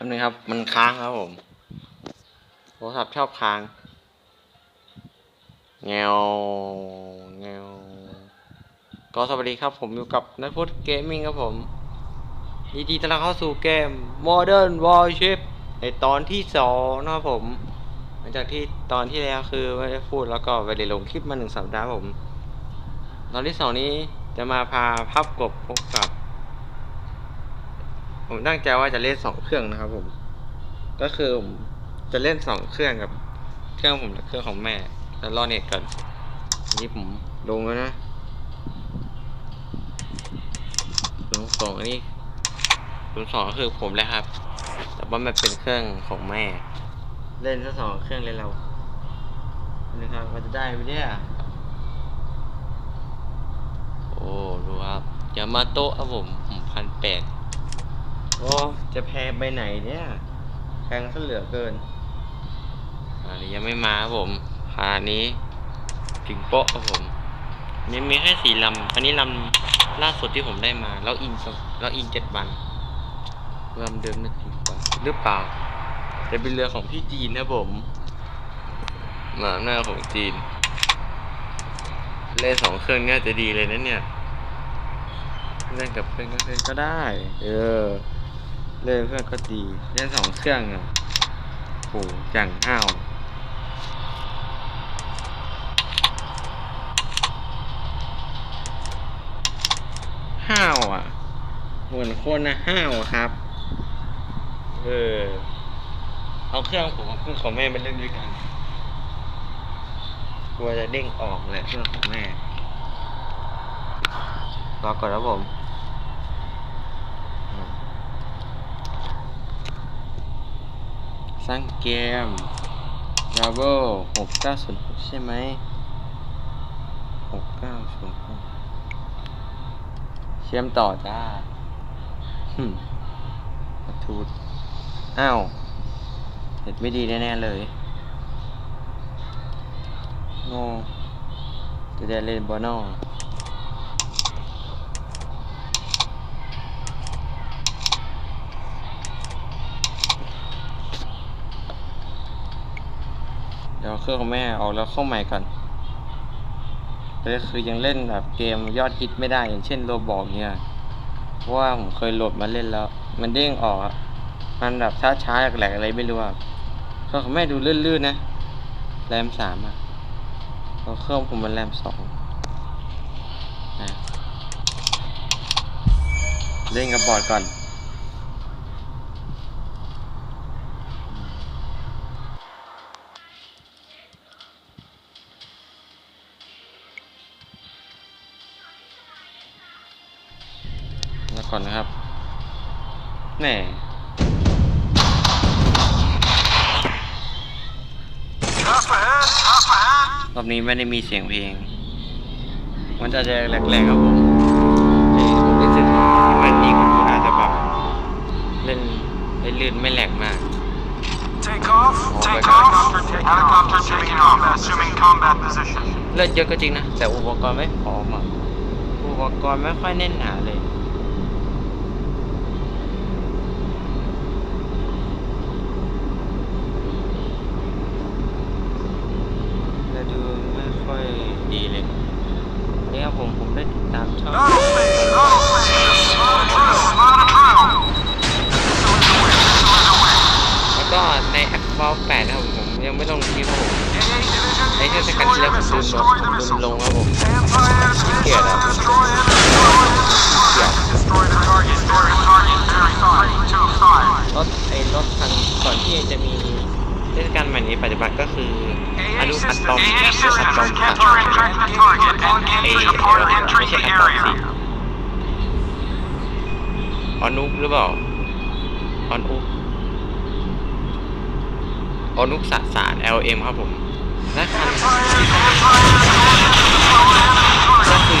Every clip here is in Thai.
ป๊บนึงครับ มันค้างครับผมโทรศัพท์ชอบค้างเงวเงวก็สวัสดีครับผมอยู่กับนักพูดเกมมิ่งครับผมยินดีต้อนรับเข้าสู่เกม Modern Warship ในตอนที่สองนะครับผม หลังจากที่ตอนที่แล้วคือไม่ได้พูดแล้วก็ไม่ได้ลงคลิปมาหนึ่งสัปดาห์ผม ตอนที่สองนี้จะมาพาพับกบพบกับ ผมตั้งใจว่าจะเล่นสองเครื่องนะครับ ผม ก็คือผมจะเล่นสองเครื่องกับ เครื่องผมและเครื่องของแม่แล้วรอเน็ตก่อนอันนี่ผมลงแล้วนะลงสองอันนี้ลงสองก็คือผมแหล้วครับ แต่ว่ามันเป็นเครื่องของแม่ เล่นทั้งสองเครื่องเลยเรานะครับมันจะได้ไหมเนี่ยโอ้ดูครับยามาโตะครับผมผมพันแปด โอ้จะแพงไปไหนเนี่ยแพงซะเหลือเกินอันนี้ยังไม่มาครับผมพานี้ถึงโป๊ะครับผมยังมีแค่สี่ลำอันนี้ลำล่าสุดที่ผมได้มาแล้วอินสแล้วอินเจ็ดวันลำเดิมนึกถึงกว่าหรือเปล่า จะเป็นเรือของพี่จีนนะผมหมาหน้าของจีนเล่นสองเครื่องเนี่ยจะดีเลยนะเนี่ยเล่นกับเพื่อนก็เล่นก็ได้ เออ เล่นเพื่อนก็ดีเล่นสองเครื่องอะโหจังห้าวห้าวอะ เหมือนคนนะห้าวครับ เออ เอาเครื่องผมกับเครื่องของแม่มาเล่นด้วยกัน กลัวจะเด้งออกแหละเครื่องของแม่รอก่อนนะผม สร้างเกม r a v e l หกเก้าศูนย์หกใช่ไหมหกเก้าศูนย์หกเชื่อมต่อจ้าหึมทูดอ้าวเน็ตไม่ดีแน่ๆเลยโง่จะได้เล่นบอนอ ดี๋ยวเครื่องของแม่ออกแล้วเข้าใหม่ก่อนแต่ก็คือยังเล่นแบบเกมยอดฮิตไม่ได้อย่างเช่นโรบอกเนี่ยเพราะว่าผมเคยโหลดมาเล่นแล้ว มันเด้งออกมันแบบช้าๆแหลกๆอะไรไม่รู้อะเครื่องของแม่ดูลื่นๆนะแรมสามอะแล้วเครื่องผมมันแรมสองนะเล่นกับบอร์ดก่อน แล้วก่อนนะครับแหน่รอบนี้ไม่ได้มีเสียงเพลง มันจะแหลกๆครับผมเอ้ยผมรู้สึกมันนี่คุณอาจจะแบบเล่นได้ลื่นไม่แหลกมาก Take off. Take off. Helicopter taking off. Assuming combat position. เลือดเยอะก็จริงนะ แต่อุปกรณ์ไม่พร้อมอะ อุปกรณ์ไม่ค่อยแน่นหนาเลย แต่ดูไม่ค่อย ดีเลยนี่ครับผมผมได้ติดตามช่องแล้วก็ในแอคฟอลแปดนะครับผมยังไม่ต้องคลิปผมในเทศกาลที่แล้วผมลืมลงลืมลงครับผมขี้เกียจอะเรถไอรถคันก่อนที่จะมี ทศกาลใหม่นี้ปัจจุบันก็คืออ AA นุอะ systems. ตอม AA อะต systems. อมค่ะ Capture and track the target. Engage upon ไม่ entering ใช่ the อะตอม area. สิออนุกหรือเปล่าออนุกออนุกสสาร LM ครับผมและคัน Anti-air. Anti-air. ก็คือ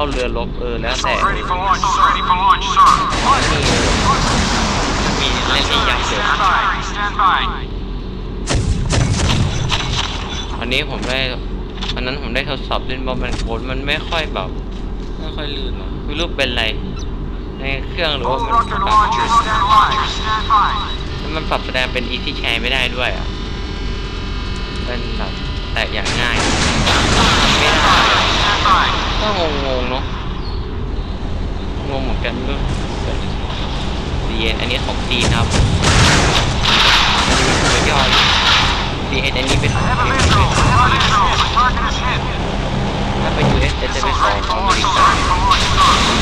เอาเรือลบเออแล้วแต่ Missiles ready for launch, sir. Ready for launch, sir. มีเล่นให้ยับเลย Stand by. Stand by. วันนี้ผมได้วันนั้นผมได้ทดสอบเล่นบอลมันโคดมันไม่ค่อยแบบไม่ค่อยลื่นหรอกไม่รู้เป็นไร ในเครื่องหรือว่า All มัน rocket ปรับ launchers stand by. Stand by. มันปรับแสดงเป็น easy share ไม่ได้ด้วยอะเป็นแบบแต่อย่างง่ายไม่ได้ Stand by. ก็งง งงเหมือนกันก็ดีเอ็นอันนี้ของจีนครับนนี้เป็นตัยอยดีเอ็นอันนี้เป็นของจีนถ้าไป็นยูเอสจะเป็นของอเมริกา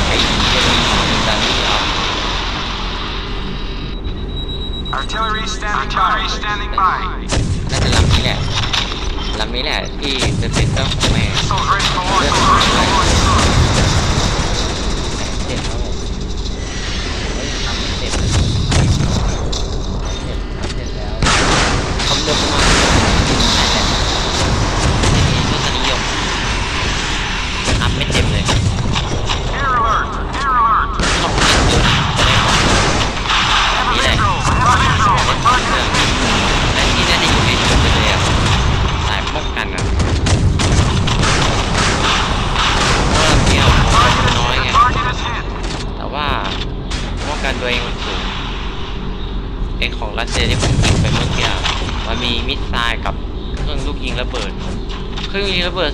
ไอ้จะมีของอเมริกาครับ Artillery standing by. Standing by. น่าจะลำนี้แหละลำนี้แหละที่เป็นเซ็นเตอร์องแม่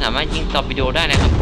สามารถยิงตอร์ปิโดได้นะครับ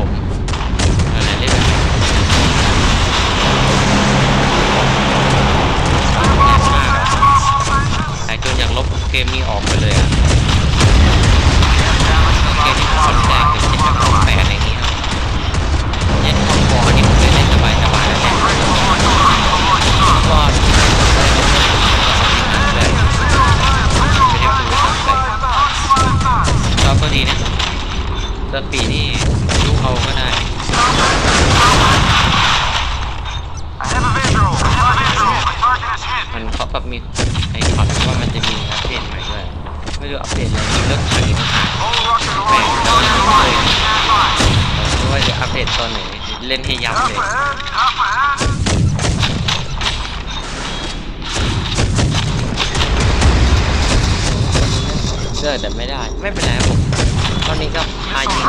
เล่นให้ยับ Up เลย ahead. Up ahead. เชื่อแต่ไม่ได้ ไม่เป็นไรครับผม ตอนนี้ก็พายิง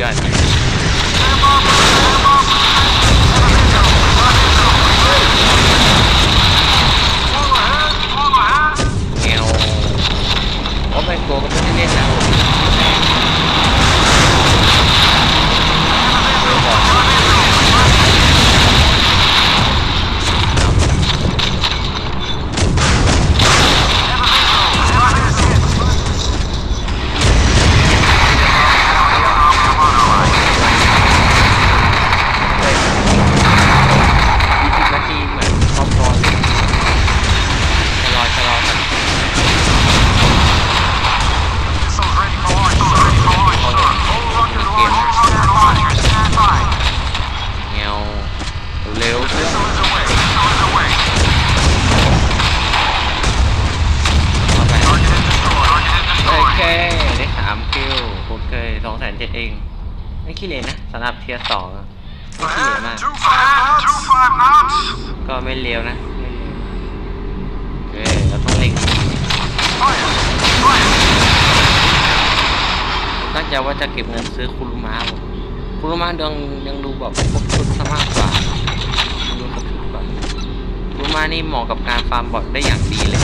ย นเจ็ดเอง ไม่ขี้เหร่นะสำหรับเทียร์สองอะไม่ขี้เหร่มาก Ahead. Two five knots. Two five knots. ก็ไม่เร็วนะไม่เร็วโอเคเราต้องเร่ง Fire. Fire. ตั้งใจว่าจะเก็บเงินซื้อคุรุมะผมคุรุมะยังยังดูแบบครบชุดซะมากกว่าดูครบชุดกว่าคุรุมะนี่เหมาะกับการฟาร์มบอทได้อย่างดีเลย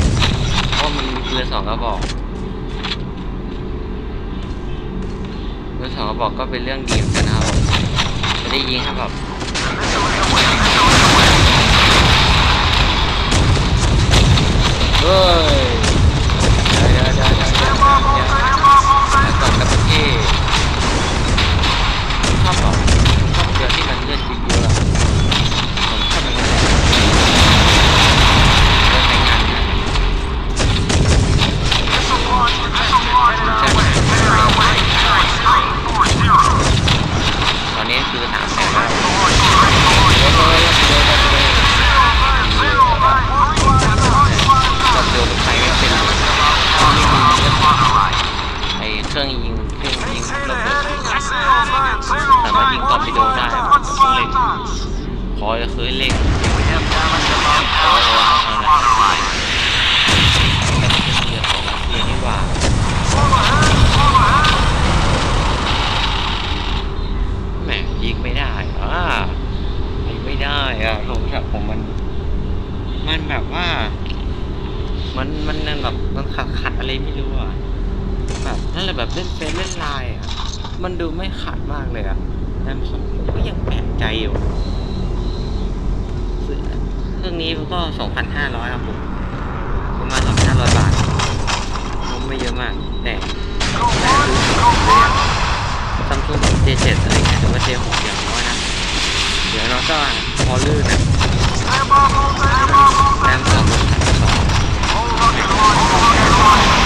เพราะมันมีปืนสองกระบอก ปืนสองกระบอกก็เป็นเรื่องดีเหมือนกันนะครับผมจะได้ยิงครับแบบเฮ้ยเดี๋ยวเดี๋ยวเดี๋ยวเดี๋ยวเดี๋ยวเดี๋ยวแล้วก่อนกับที่ชอบแบบชอบก็ ยิงตอร์ปิโดได้ผมต้องเล็งขอจะคือเล็งโอ้โหเอาละแต่เป็นเรือของรัสเซียนี่หว่าแหมยิงไม่ได้อ่ายิงไม่ได้อะโทรศัพท์ผมมัน มันแบบว่า มันมันนั่นแบบมันขัดขัดอะไรไม่รู้อะแบบนั่นแหละแบบเล่นเฟซเล่นไลน์อะ มันดูไม่ขัดมากเลยอะ แต่ผมก็ยังแปลกใจอยู่เครื่องนี้ก็สองพันห้าร้อยครับผม ประมาณสองพันห้าร้อยบาทมันไม่เยอะมาก แต่ซัมซุง J7 อะไรเงี้ยหรือว่า J6 อย่างน้อยนะ เดี๋ยวเราก็พอลื่นนะแรมสองพันสองทำแรง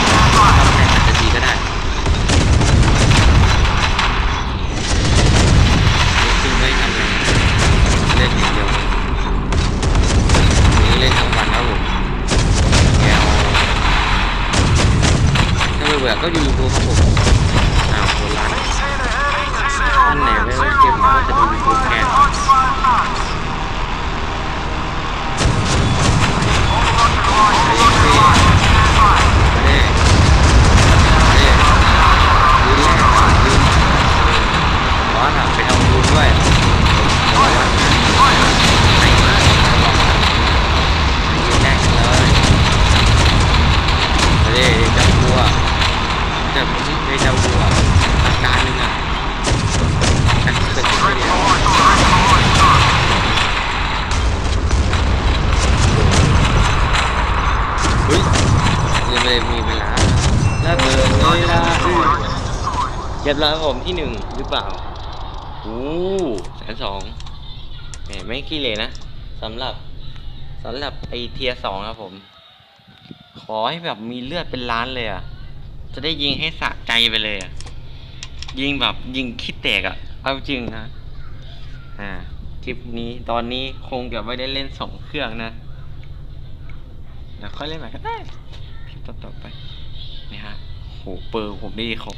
ยังไม่มีเวลาแล้วเบอร์เลยล่ะเรียบร้อยครับผมที่หนึ่งหรือเปล่าโอ้แสนสองแหมไม่ขี้เลยนะสำหรับสำหรับไอเทียสองครับผม ขอให้แบบมีเลือดเป็นล้านเลยอะ จะได้ยิงให้สะใจไปเลยอะ ยิงแบบยิงคิดแตกอะ เอาจริงนะ อ่า คลิปนี้ตอนนี้คงจะไม่ได้เล่นสองเครื่องนะเดี๋ยวค่อยเล่นใหม่ก็ได้ คลิปต่อไปนี่ฮะโหเปอร์ผมนี่ครบ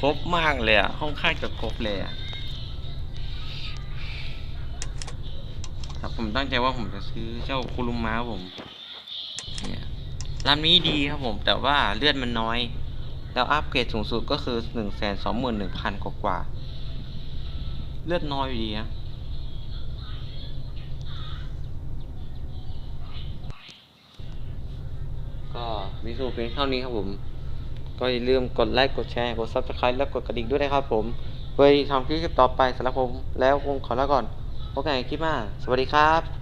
ครบมากเลยอะค่อนข้างจะครบเลยอะครับผมตั้งใจว่าผมจะซื้อเจ้าคุรุมะครับผมเนี่ยร้านนี้ดีครับผม แต่ว่าเลือดมันน้อย แล้วอัปเกรดสูงสุดก็คือหนึ่งแสนสองหมื่นหนึ่งพันกว่า เลือดน้อยอยู่ดีนะก็ วิสูเพียงเท่านี้ครับผม ก็อย่าลืมกดไลค์กดแชร์กด subscribe และกดกระดิ่งด้วยนะครับผมเพื่อที่ทำคลิปต่อไปสำหรับผมแล้วคงขอลาก่อนพบกันในคลิปหน้าสวัสดีครับ